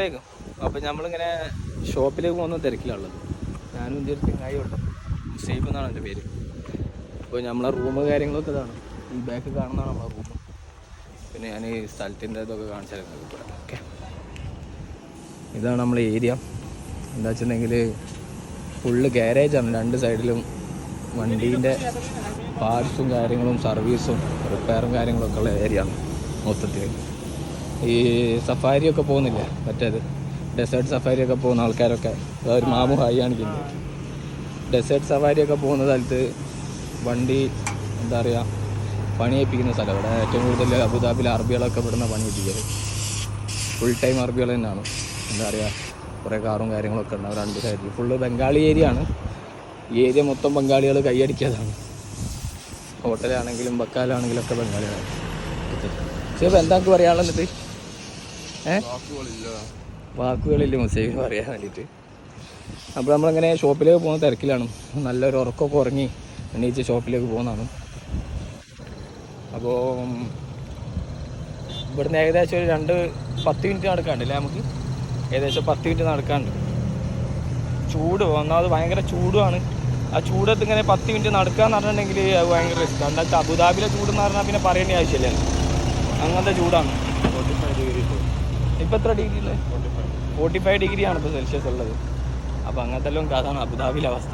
അസ്സലാമലൈക്കും അപ്പോൾ നമ്മളിങ്ങനെ ഷോപ്പിലേക്ക് പോകുന്ന തിരക്കിലുള്ളത് ഞാനും എന്റെ ഒരു ചങ്ങായി ഉണ്ട് സേഫ് എന്നാണ് എന്റെ പേര്. അപ്പോൾ നമ്മളെ റൂമ് കാര്യങ്ങളൊക്കെ ഇതാണ്. ഈ ബാക്ക് കാണുന്നതാണ് നമ്മളെ റൂം പിന്നെ ഞാൻ ഈ സ്ഥലത്തിന്റെ ഇതൊക്കെ കാണിച്ചാൽ ഓക്കെ. ഇതാണ് നമ്മളെ ഏരിയ എന്താ വെച്ചിട്ടുണ്ടെങ്കിൽ ഫുള്ള് ഗാരേജാണ് രണ്ട് സൈഡിലും വണ്ടീന്റെ പാർട്സും കാര്യങ്ങളും സർവീസും റിപ്പയറും കാര്യങ്ങളൊക്കെ ഉള്ള ഏരിയ ആണ് മൊത്തത്തിൽ ഈ സഫാരിയൊക്കെ പോകുന്നില്ല? മറ്റേത്. ഡെസേർട്ട് സഫാരിയൊക്കെ പോകുന്ന ആൾക്കാരൊക്കെ. ഒരു മാമു ഹായി കാണിക്കുന്നത് ഡെസേർട്ട് സഫാരിയൊക്കെ പോകുന്ന സ്ഥലത്ത് വണ്ടി എന്താ പറയുക പണിയേൽപ്പിക്കുന്ന സ്ഥലം. ഇവിടെ ഏറ്റവും കൂടുതൽ അബുദാബിയിൽ അറബികളൊക്കെ ഇവിടുന്ന് പണിയേൽപ്പിക്കൽ ഫുൾ ടൈം അറബികൾ തന്നെയാണ്. എന്താ പറയുക കുറേ കാറും കാര്യങ്ങളൊക്കെ ഉണ്ട്. രണ്ട് സൈഡിൽ ഫുള്ള് ബംഗാളി ഏരിയ ആണ്. ഈ ഏരിയ മൊത്തം ബംഗാളികൾ കൈയടിക്കാതാണ് ഹോട്ടലാണെങ്കിലും ബക്കാലാണെങ്കിലും ഒക്കെ ബംഗാളികളാണ്. പക്ഷേ എന്താ പറയാനുള്ളത്? വാക്കുകളില്ല. മുസൈബിന് പറയാൻ വേണ്ടിയിട്ട്. അപ്പോൾ നമ്മളങ്ങനെ ഷോപ്പിലേക്ക് പോകുന്ന തിരക്കിലാണ്. നല്ലൊരു ഉറക്കമൊക്കെ ഉറങ്ങി എണീച്ച് ഷോപ്പിലേക്ക് പോകുന്നതാണ്. അപ്പോൾ ഇവിടുന്ന് ഏകദേശം ഒരു രണ്ട് പത്ത് മിനിറ്റ് നടക്കാണ്ട് അല്ലേ നമുക്ക്? ഏകദേശം പത്ത് മിനിറ്റ് നടക്കാണ്ട് ചൂട് ഒന്നാമത് ഭയങ്കര ചൂടുമാണ്. ആ ചൂടത്ത് ഇങ്ങനെ പത്ത് മിനിറ്റ് നടക്കാന്ന് പറഞ്ഞിട്ടുണ്ടെങ്കിൽ അത് ഭയങ്കര റിസ്ക് എന്താ വെച്ചാൽ അബുദാബിയിലെ ചൂട് എന്ന് പറഞ്ഞാൽ പിന്നെ പറയേണ്ട ആവശ്യമില്ല. അങ്ങനത്തെ ചൂടാണ്. ഇപ്പം എത്ര ഡിഗ്രി ഉള്ളത് ഫോർട്ടി ഫൈവ് ആണ് ഇപ്പോൾ സെൽഷ്യസ് ഉള്ളത്. അപ്പോൾ അങ്ങനത്തെ എല്ലാം അതാണ് അബുദാബിയിലെ അവസ്ഥ.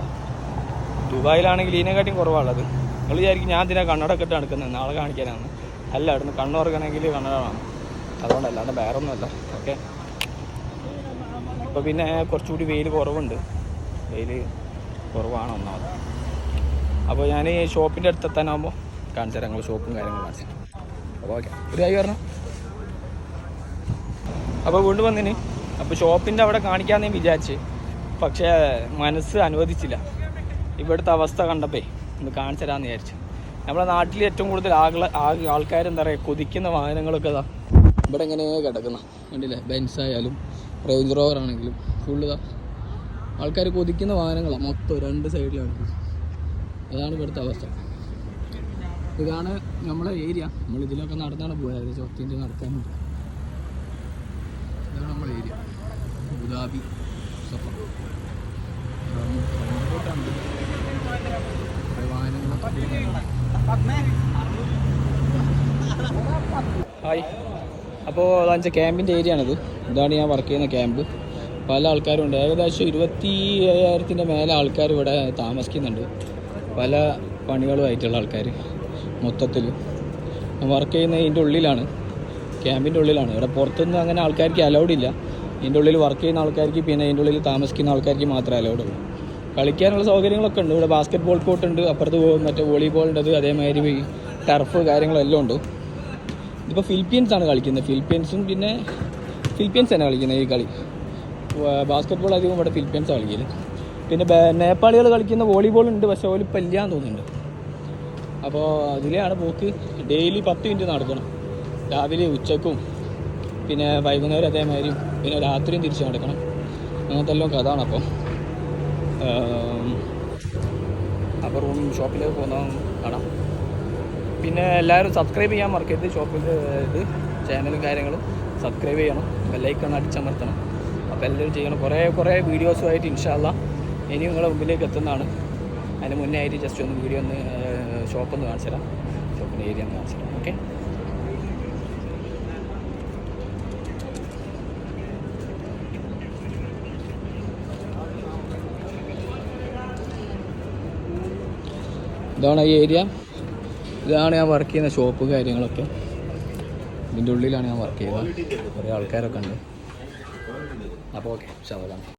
ദുബായിലാണെങ്കിൽ ഇതിനെക്കാട്ടിയും കുറവാണുള്ളത് നിങ്ങൾ വിചാരിക്കും ഞാൻ ഇതിനെ കണ്ണട ഇട്ട് നടക്കുന്നത് നാളെ കാണിക്കാനാണ്. അല്ല അവിടുന്ന് കണ്ണുറക്കണമെങ്കിൽ കണ്ണടാണ് അതുകൊണ്ടല്ല അല്ലാണ്ട് വേറെ ഒന്നുമല്ല ഓക്കെ. ഇപ്പോൾ പിന്നെ കുറച്ചുകൂടി വെയിൽ കുറവുണ്ട്. വെയിൽ കുറവാണ് ഒന്നാമത്. അപ്പോൾ ഞാൻ ഷോപ്പിന്റെ അടുത്ത് എത്താനാകുമ്പോൾ കാണിച്ചു തരാം ഷോപ്പും കാര്യങ്ങളും കാണിച്ചു അപ്പോൾ ഓക്കെ. ഒരു കാര്യം പറഞ്ഞു? അപ്പോൾ വീണ്ടും വന്നിന്. അപ്പോൾ ഷോപ്പിന്റെ അവിടെ കാണിക്കാമെന്നേ വിചാരിച്ച്. പക്ഷേ മനസ്സ് അനുവദിച്ചില്ല. ഇവിടുത്തെ അവസ്ഥ കണ്ടപ്പേ ഒന്ന് കാണിച്ചു തരാമെന്ന് വിചാരിച്ചു. നമ്മുടെ നാട്ടിൽ ഏറ്റവും കൂടുതൽ ആൾക്കാർ എന്താ പറയുക കൊതിക്കുന്ന വാഹനങ്ങളൊക്കെ ഇതാ. ഇവിടെ ഇങ്ങനെ കിടക്കുന്ന? കണ്ടില്ലേ? ബെൻസ് ആയാലും റേഞ്ച് റോവർ ആണെങ്കിലും ഫുള്ള് ഇതാ. ആൾക്കാർ കൊതിക്കുന്ന വാഹനങ്ങളാണ് മൊത്തം രണ്ട് സൈഡിലാണ്. അതാണ് ഇവിടുത്തെ അവസ്ഥ. ഇതാണ് നമ്മളെ ഏരിയ നമ്മൾ ഇതിലൊക്കെ നടന്നാണ് പോയത്. ഒത്തിന്റെ നടക്കാനുണ്ട്. ഇതാണ് നമ്മുടെ ഏരിയ. Abu Dhabi Zafar hi. അപ്പോൾ അതെന്ന് ക്യാമ്പിന്റെ ഏരിയ ആണിത് ഇതാണ് ഞാൻ വർക്ക് ചെയ്യുന്ന ക്യാമ്പ്. പല ആൾക്കാരും ഉണ്ട്. ഏകദേശം ഇരുപത്തി അയ്യായിരത്തിന്റെ മേലെ ആൾക്കാർ ഇവിടെ താമസിക്കുന്നുണ്ട്. പല പണികളുമായിട്ടുള്ള ആൾക്കാർ മൊത്തത്തിൽ വർക്ക് ചെയ്യുന്നത് ഇതിന്റെ ഉള്ളിലാണ്. ക്യാമ്പിന്റെ ഉള്ളിലാണ്. ഇവിടെ പുറത്തുനിന്ന് അങ്ങനെ ആൾക്കാർക്ക് അലൗഡ് ഇല്ല. ഇതിന്റെ ഉള്ളിൽ വർക്ക് ചെയ്യുന്ന ആൾക്കാർക്ക് പിന്നെ ഇതിന്റെ ഉള്ളിൽ താമസിക്കുന്ന ആൾക്കാർക്ക് മാത്രമേ അലൗഡ് ഉള്ളൂ. കളിക്കാനുള്ള സൗകര്യങ്ങളൊക്കെ ഉണ്ട്. ഇവിടെ ബാസ്ക്കറ്റ് ബോൾ കോർട്ട് ഉണ്ട്. അപ്പുറത്ത് മറ്റേ വോളിബോൾ ഉണ്ട്. അതേമാതിരി ടർഫ് കാര്യങ്ങളെല്ലാം ഉണ്ട്. ഇതിപ്പോൾ ഫിലിപ്പീൻസ് ആണ് കളിക്കുന്നത്. ഫിലിപ്പീൻസും പിന്നെ ഫിലിപ്പീൻസ് തന്നെ കളിക്കുന്നത് ഈ കളി. ബാസ്ക്കറ്റ് ബോൾ അധികം ഇവിടെ ഫിലിപ്പീൻസ് കളിക്കില്ല പിന്നെ നേപ്പാളികൾ കളിക്കുന്ന വോളിബോൾ ഉണ്ട്. പക്ഷേ ഓൽ ഇല്ല എന്ന് തോന്നുന്നുണ്ട്. അപ്പോൾ അതിലെയാണ് പോക്ക്. ഡെയിലി പത്ത് മിനിറ്റ് നടക്കണം. രാവിലെ ഉച്ചക്കും പിന്നെ വൈകുന്നേരം അതേമാതിരി പിന്നെ രാത്രിയും തിരിച്ചു നടക്കണം. അങ്ങനത്തെ എല്ലാം കഥാണ് അപ്പം അപ്പോൾ റൂം ഷോപ്പിലേക്ക് പോകുന്ന കാണാം. പിന്നെ എല്ലാവരും സബ്സ്ക്രൈബ് ചെയ്യാൻ മറക്കരുത്. ഷോപ്പിൽ ഇത് ചാനലും കാര്യങ്ങളും സബ്സ്ക്രൈബ് ചെയ്യണം. ബെല്ലൈക്കൺ അടിച്ചമർത്തണം. അപ്പോൾ എല്ലാവരും ചെയ്യണം. കുറേ കുറേ വീഡിയോസുമായിട്ട് ഇൻഷാല്ല ഇനി നിങ്ങളുടെ മുമ്പിലേക്ക് എത്തുന്നതാണ്. അതിന് മുന്നേ ആയിട്ട് ജസ്റ്റ് ഒന്ന് വീഡിയോ ഒന്ന് ഷോപ്പൊന്ന് കാണിച്ചു തരാം. ഷോപ്പിന്റെ ഏരിയ ഒന്ന് കാണിച്ചു തരാം. ഓക്കെ ഇതാണ് ഈ ഏരിയ ഇതാണ് ഞാൻ വർക്ക് ചെയ്യുന്ന ഷോപ്പ് കാര്യങ്ങളൊക്കെ. ഇതിന്റെ ഉള്ളിലാണ് ഞാൻ വർക്ക് ചെയ്യുന്നത്. കുറേ ആൾക്കാരൊക്കെ ഉണ്ട്. അപ്പോൾ ഓക്കെ ശതമാനം